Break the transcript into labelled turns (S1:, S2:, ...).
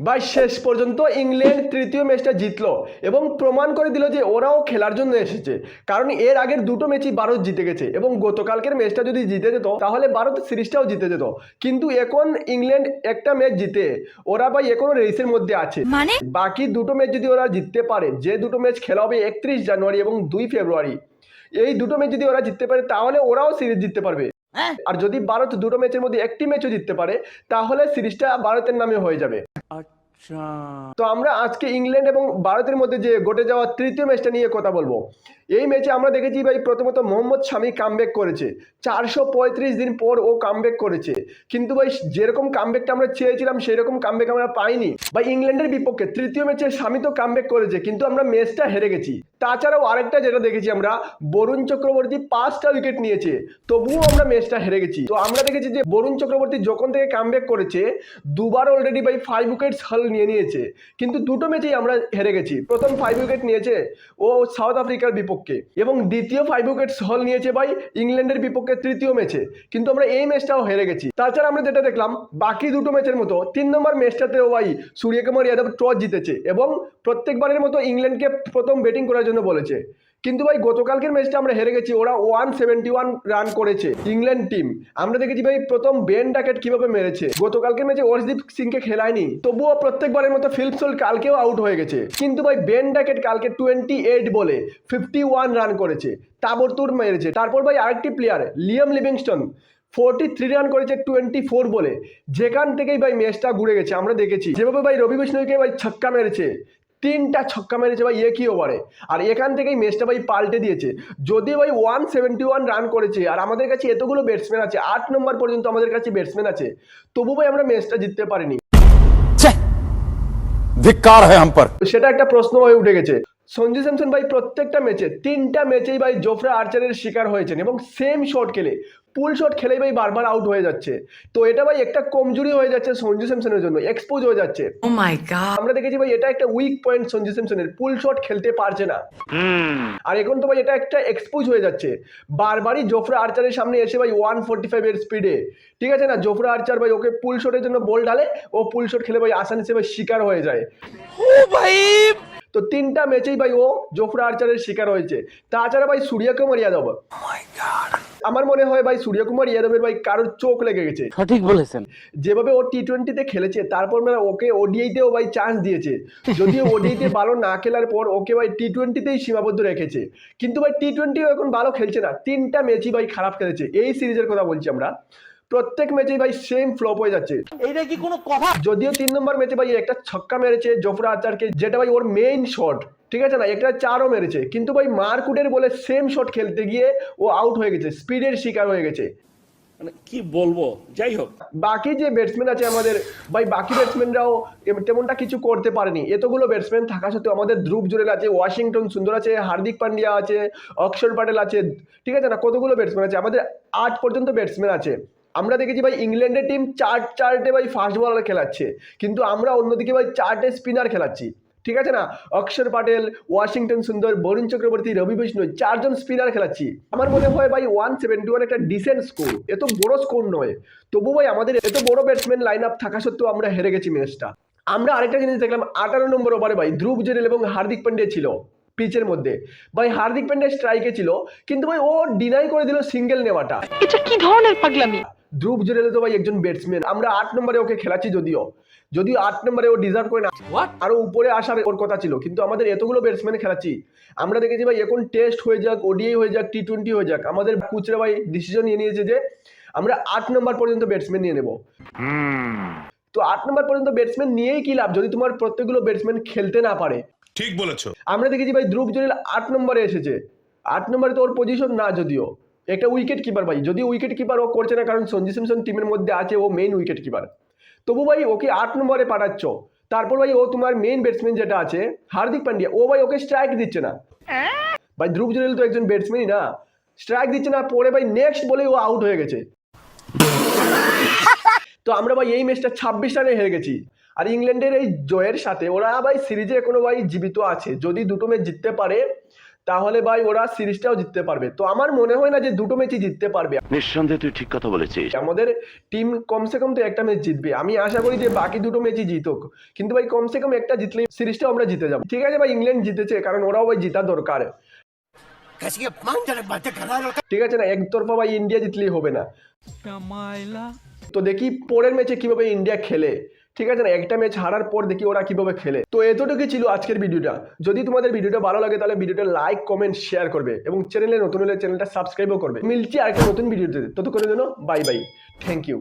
S1: ভাই শেষ পর্যন্ত ইংল্যান্ড তৃতীয় ম্যাচটা জিতলো এবং প্রমাণ করে দিল যে ওরাও খেলার জন্য এসেছে। কারণ এর আগের দুটো ম্যাচই ভারত জিতে গেছে এবং গতকালকের ম্যাচটা যদি জিতে যেত তাহলে ভারত সিরিজটাও জিতে যেত। কিন্তু এখন ইংল্যান্ড একটা ম্যাচ জিতে ওরা ভাই এখনও রেসের মধ্যে আছে।
S2: মানে?
S1: বাকি দুটো ম্যাচ যদি ওরা জিততে পারে যে দুটো ম্যাচ খেলা হবে একত্রিশ জানুয়ারি এবং দুই ফেব্রুয়ারি এই দুটো ম্যাচ যদি ওরা জিততে পারে তাহলে ওরাও সিরিজ জিততে পারবে। আর যদি ভারত দুটো ম্যাচের মধ্যে একটি ম্যাচও জিততে পারে তাহলে সিরিজটা ভারতের নামে হয়ে যাবে। তো আমরা আজকে ইংল্যান্ড এবং ভারতের মধ্যে যে ঘটে যাওয়া তৃতীয় ম্যাচটা নিয়ে কথা বলব। এই ম্যাচে আমরা দেখেছি ভাই প্রথমত মোহাম্মদ শামি কামব্যাক করেছে। চারশো পঁয়ত্রিশ দিন পর ও কামব্যাক করেছে। কিন্তু ভাই যেরকম কামব্যাকটা আমরা চেয়েছিলাম, সেরকম কামব্যাক আমরা পাইনি। ভাই ইংল্যান্ডের বিপক্ষে তৃতীয় ম্যাচে স্বামী তো কামব্যাক করেছে, কিন্তু আমরা ম্যাচটা হেরে গেছি। তাছাড়াও আরেকটা যেটা দেখেছি আমরা, বরুণ চক্রবর্তী পাঁচটা উইকেট নিয়েছে। তবুও আমরা ম্যাচটা হেরে গেছি। তো আমরা দেখেছি যে বরুণ চক্রবর্তী যখন থেকে কামব্যাক করেছে, দুবার অলরেডি ভাই ফাইভ উইকেটস হল নিয়ে নিয়েছে। কিন্তু দুটো ম্যাচেই আমরা হেরে গেছি। প্রথম ফাইভ উইকেট নিয়েছে ও সাউথ আফ্রিকার বিপক্ষে এবং দ্বিতীয় ফাইভ উইকেটস হল নিয়েছে ভাই ইংল্যান্ডের বিপক্ষে তৃতীয় ম্যাচে কিন্তু আমরা এই ম্যাচটাও হেরে গেছি। তাছাড়া আমরা যেটা দেখলাম, বাকি দুটো ম্যাচের মতো তিন নম্বর ম্যাচটাতেও ভাই সূর্যকুমার যাদব টস জিতেছে এবং প্রত্যেকবারের মতো ইংল্যান্ডকে প্রথম ব্যাটিং করার জন্য বলেছে। কিন্তু ভাই, গতকালকের ম্যাচটা আমরা হেরে গেছি। ওরা ওয়ান সেভেন্টি ওয়ান রান করেছে ইংল্যান্ড টিম আমরা দেখেছি ভাই, প্রথম বেন ডাকেট কীভাবে মেরেছে। গতকালকের ম্যাচে অর্শদীপ সিংকে খেলায়নি। তবুও প্রত্যেকবারের মতো ফিল্পসোল কালকেও আউট হয়ে গেছে। কিন্তু ভাই বেন ডাকেট কালকে টোয়েন্টি এইট বলে ফিফটি ওয়ান রান করেছে। তাবরতুর মেরেছে। তারপর ভাই, আরেকটি player Liam Livingstone forty three run করেছে টোয়েন্টি ফোর বলে। যেখান থেকেই ভাই ম্যাচটা ঘুরে গেছে, আমরা দেখেছি। যেভাবে ভাই, রবি বিষ্ণুকে ভাই ছক্কা মেরেছে তিনটা ছক্কা মেরেছে ভাই একই ওভারে আর এখান থেকেই ম্যাচটা ভাই পাল্টে দিয়েছে। যদি ভাই ওয়ান সেভেন্টি ওয়ান রান করেছে আর আমাদের কাছে এতগুলো ব্যাটসম্যান আছে আট নম্বর পর্যন্ত আমাদের কাছে ব্যাটসম্যান আছে তবু ভাই আমরা ম্যাচটা জিততে পারিনি।
S3: হ্যাঁ
S1: সেটা একটা প্রশ্ন হয়ে উঠে গেছে। সঞ্জু স্যামসন ভাই প্রত্যেকটা ম্যাচে তিনটা ম্যাচেই ভাই জোফরা আর্চারের শিকার হয়েছেন এবং সেম শট খেলে পুল শট খেলেই ভাই বারবার আউট হয়ে যাচ্ছে। তো এটা ভাই একটা কমজোরি হয়ে যাচ্ছে সঞ্জু স্যামসনের জন্য এক্সপোজ হয়ে যাচ্ছে।
S2: ও মাই গড
S1: আমরা দেখেছি ভাই এটা একটা উইক পয়েন্ট সঞ্জু স্যামসনের পুল শট খেলতে পারছে না। আর এখন তো ভাই এটা একটা এক্সপোজ হয়ে যাচ্ছে। বারবারই জোফরা আর্চারের সামনে এসে ভাই ওয়ান ফোর্টি ফাইভ এর স্পিডে ঠিক আছে না? জোফরা আর্চার ভাই ওকে পুল শটের জন্য বল ঢালে ও পুল শট খেলে ভাই আসান হিসেবে শিকার হয়ে যায়। তো তিনটা ম্যাচেই ভাই ও জোফরা আর্চারের শিকার হয়েছে। তাছাড়া ভাই সূর্যকুমার যাদব আমার মনে হয় ভাই সূর্যকুমার যাদবের ভাই কারোর চোখ লেগে গেছে।
S4: সঠিক বলেছেন।
S1: যেভাবে ও টি টোয়েন্টিতে খেলেছে তারপর মানে ওকে ওডিআইতেও ভাই চান্স দিয়েছে। যদিও ওডিআইতে ভালো না খেলার পর ওকে ভাই টি টোয়েন্টিতেই সীমাবদ্ধ রেখেছে। কিন্তু ভাই টি টোয়েন্টিও এখন ভালো খেলছে না। তিনটা ম্যাচই ভাই খারাপ খেলেছে। এই সিরিজের কথা বলছি আমরা। প্রত্যেক ম্যাচেই ভাই সেম ফ্লপ হয়ে যাচ্ছে।
S4: এইটা কি কোনো কথা?
S1: যদিও তিন নম্বর ম্যাচে ভাই একটা ছক্কা মেরেছে জফরা আচারকে যেটা ভাই ওর মেইন শট ঠিক আছে না? একটা চারও মেরেছে। কিন্তু ভাই মারকুটের বলে সেম শট খেলতে গিয়ে ও আউট হয়ে গেছে স্পিডের শিকার হয়ে গেছে।
S5: মানে কি বলব? যাই হোক।
S1: বাকি যে ব্যাটসম্যান আছে আমাদের ভাই বাকি ব্যাটসম্যানরাও তেমনটা কিছু করতে পারেনি। এতগুলো ব্যাটসম্যান থাকা সত্ত্বেও আমাদের ধ্রুব জুরেল আছে ওয়াশিংটন সুন্দর আছে হার্দিক পান্ডিয়া আছে অক্ষর প্যাটেল আছে ঠিক আছে না? কতগুলো ব্যাটসম্যান আছে? আমাদের আট পর্যন্ত ব্যাটসম্যান আছে। আমরা দেখেছি ভাই ইংল্যান্ডের টিম চার, চারটে ভাই ফাস্ট বলার খেলাচ্ছে, কিন্তু আমরা অন্যদিকে ভাই চারটে স্পিনার খেলাচ্ছি, ঠিক আছে না? অক্ষর প্যাটেল ওয়াশিংটন সুন্দর, বরুণ চক্রবর্তী, রবি বিষ্ণু, চারজন স্পিনার খেলাচ্ছি। আমার মনে হয় ভাই ওয়ান সেভেন্টি ওয়ান একটা ডিসেন্ট স্কোর এত বড় স্কোর নয় তবু ভাই আমাদের এত বড় ব্যাটসম্যান লাইন আপ থাকা সত্ত্বেও আমরা হেরে গেছি ম্যাচটা আমরা আরেকটা জিনিস দেখলাম, আঠারো নম্বর ওভারে ভাই ধ্রুব জেরেল এবং হার্দিক পান্ডিয়া ছিল পিচের মধ্যে। ভাই হার্দিক পান্ডিয়া স্ট্রাইকে ছিল, কিন্তু ভাই ও ডিনাই করে দিল সিঙ্গেল নেওয়াটা।
S2: এটা কি ধরনের পাগলামি?
S1: ধ্রুব জুরেল তো ভাই একজন ব্যাটসম্যান আমরা আট নম্বরে ওকে খেলাচ্ছি যদিও। যদিও আট নম্বরে ও ডিজার্ভ করে না। আরও উপরে আসার ওর কথা ছিল। কিন্তু আমাদের এতগুলো ব্যাটসম্যান খেলাচ্ছি। আমরা দেখেছি ভাই এখন টেস্ট হয়ে যাক ওডিআই হয়ে যাক টি টোয়েন্টি হয়ে যাক। আমাদের কুচরা ভাই ডিসিশন নিয়ে নিয়েছে যে আমরা আট নম্বর পর্যন্ত ব্যাটসম্যান নিয়ে নেব। তো আট নম্বর পর্যন্ত ব্যাটসম্যান নিয়েই কি লাভ যদি তোমার প্রত্যেকগুলো ব্যাটসম্যান খেলতে না পারে?
S6: ঠিক বলেছ।
S1: আমরা দেখেছি ভাই ধ্রুব জলিল আট নম্বরে এসেছে। আট নম্বরে তো ওর পজিশন না যদিও। একটা উইকেট কিপার ভাই, যদি উইকেট কিপার ও করছে না, কারণ সঞ্জু স্যামসন টিমের মধ্যে আছে, ও মেইন উইকেট কিপার তবু ভাই, ওকে আট নম্বরে পাঠাচ্ছ। তারপর ভাই, ও তোমার মেইন ব্যাটসম্যান যেটা আছে, হার্দিক পান্ডিয়া, ও ভাই, ওকে স্ট্রাইক দিচ্ছে না। ভাই, ধ্রুব জলিল তো একজন ব্যাটসম্যানই না। স্ট্রাইক দিচ্ছে না, পরে ভাই নেক্সট বলে ও আউট হয়ে গেছে। তো আমরা ভাই, এই ম্যাচটা ছাব্বিশ রানে হেরে গেছি। আর ইংল্যান্ডের এই জয়ের সাথে, ওরা ভাই, সিরিজে কোনো ভাই, জীবিত আছে। যদি দুটো ম্যাচ জিততে পারে তাহলে ভাই ওরা সিরিজটাও জিততে পারবে। তো আমার মনে হয় না যে দুটো ম্যাচই জিততে পারবে।
S3: নিঃসন্দেহে তুই ঠিক কথা বলেছিস।
S1: আমাদের টিম কমসে কম তো একটা ম্যাচ জিতবে। আমি আশা করি যে বাকি দুটো ম্যাচই জিতুক। কিন্তু ভাই কমসে কম একটা জিতলে সিরিজটাও আমরা জিতে যাব। ঠিক আছে ভাই ইংল্যান্ড জিতেছে কারণ ওরাও ভাই জিতা দরকার। ঠিক আছে না একতরফা ভাই ইন্ডিয়া জিতলেই হবে না। তো দেখি পরের ম্যাচে কীভাবে ইন্ডিয়া খেলে। ঠিক আছে না? একটা ম্যাচ হারার পর দেখি ওরা কীভাবে খেলে। তো এতটুকুই ছিল আজকের ভিডিওটা। যদি তোমাদের ভিডিওটা ভালো লাগে তাহলে ভিডিওটা লাইক কমেন্ট শেয়ার করবে এবং চ্যানেলে নতুন হলে চ্যানেলটা সাবস্ক্রাইবও করবে। মিলছি আর একটা নতুন ভিডিওতে ততক্ষণের জন্য বাই বাই থ্যাংক ইউ